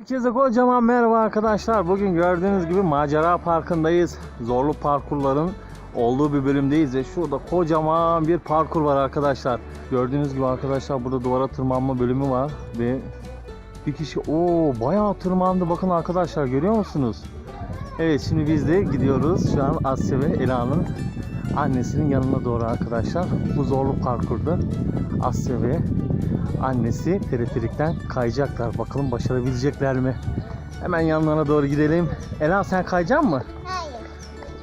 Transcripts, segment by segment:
Herkese kocaman merhaba arkadaşlar. Bugün gördüğünüz gibi macera parkındayız. Zorlu parkurların olduğu bir bölümdeyiz ve şurada kocaman bir parkur var arkadaşlar. Gördüğünüz gibi arkadaşlar burada duvara tırmanma bölümü var ve bir kişi o bayağı tırmandı bakın arkadaşlar görüyor musunuz? Evet şimdi biz de gidiyoruz şu an Asya ve Ela'nın annesinin yanına doğru arkadaşlar. Bu zorlu parkurda Asya ve annesi teleferikten kayacaklar. Bakalım başarabilecekler mi? Hemen yanlarına doğru gidelim. Ela sen kayacak mı? Hayır.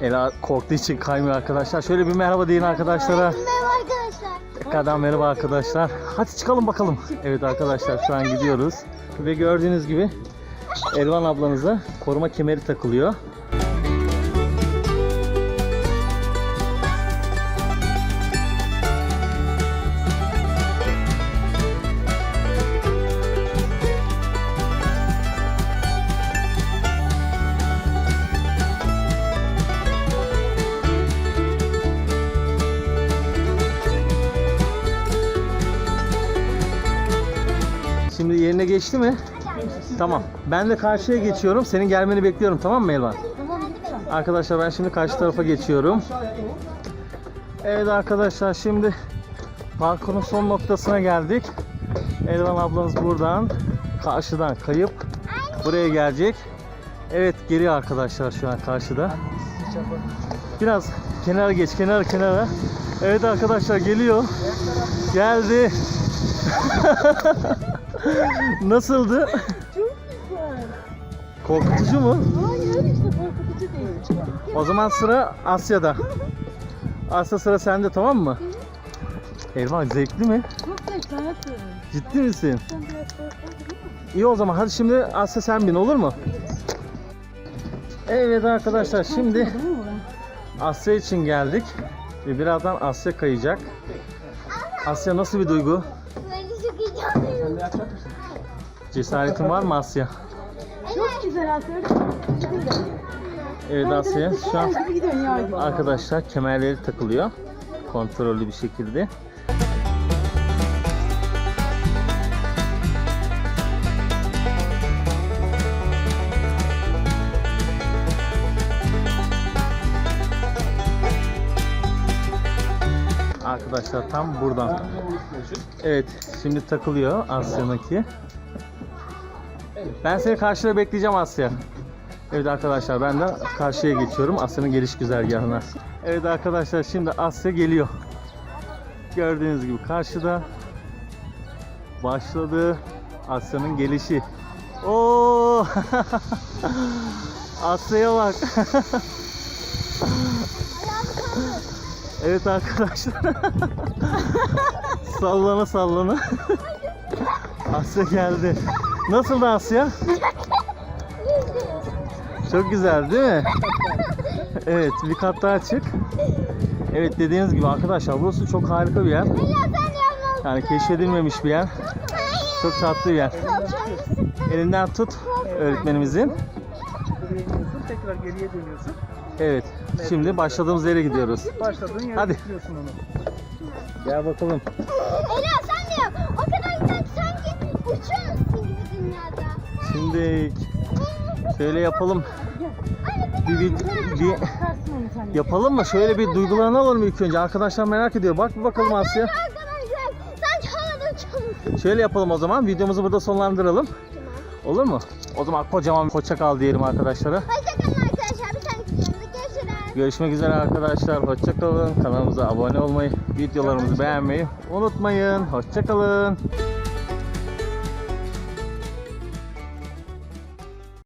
Ela korktuğu için kaymıyor arkadaşlar. Şöyle bir merhaba deyin arkadaşlara. Merhaba arkadaşlar. Tekrardan merhaba arkadaşlar. Hadi çıkalım bakalım. Evet arkadaşlar şu an gidiyoruz. Ve gördüğünüz gibi Elvan ablanıza koruma kemeri takılıyor. Şimdi yerine geçti mi? Tamam. Ben de karşıya geçiyorum. Senin gelmeni bekliyorum tamam mı Elvan? Arkadaşlar ben şimdi karşı tarafa geçiyorum. Evet arkadaşlar şimdi parkurun son noktasına geldik. Elvan ablanız buradan karşıdan kayıp buraya gelecek. Evet geliyor arkadaşlar şu an karşıda. Biraz kenara geç kenara kenara. Evet arkadaşlar geliyor. Geldi. Nasıldı? Korkutucu mu? Hayır işte korkutucu değil. O zaman sıra Asya'da. Asya sıra sende tamam mı? Elvan zevkli mi? Çok zevkli hayatım. Ciddi misin? Sen biraz mı? İyi o zaman hadi şimdi Asya sen bin olur mu? Evet arkadaşlar şimdi? Asya için geldik. Ve birazdan Asya kayacak. Asya nasıl bir duygu? Cesaretin var mı Asya? Çok güzel aslında. Evet Asya şu an arkadaşlar kemerleri takılıyor. Kontrollü bir şekilde. Arkadaşlar tam buradan. Evet şimdi takılıyor Asya'nınki. Ben seni karşıda bekleyeceğim Asya. Evet arkadaşlar ben de karşıya geçiyorum Asya'nın geliş güzergahına. Evet arkadaşlar şimdi Asya geliyor. Gördüğünüz gibi karşıda başladı Asya'nın gelişi. Oo! Asya'ya bak. evet arkadaşlar. sallana sallana. Asya geldi. Nasıldı Asya? Çok güzel değil mi? Evet bir kat daha çık. Evet dediğiniz gibi arkadaşlar burası çok harika bir yer. Yani keşfedilmemiş bir yer. Çok tatlı bir yer. Elinden tut öğretmenimizin. tekrar geriye dönüyorsun. Evet şimdi başladığımız yere gidiyoruz. Başladığın yere Hadi. onu. Gel bakalım. Ela sen de yap. O kadar güzel ki sanki uçuyormuşsun gibi dünyada. Şimdi şöyle yapalım. Bir, bir, bir yapalım mı? Şöyle bir duygularını alalım ilk önce. Arkadaşlar merak ediyor. Bak bir bakalım Asya. Arkadaşlar sanki havada. Şöyle yapalım o zaman. Videomuzu burada sonlandıralım. Olur mu? O zaman kocaman hoşça kal diyelim arkadaşlara. Hoşçakalın arkadaşlar. Bir. Görüşmek üzere arkadaşlar. Hoşça kalın. Kanalımıza abone olmayı, videolarımızı beğenmeyi unutmayın. Hoşça kalın.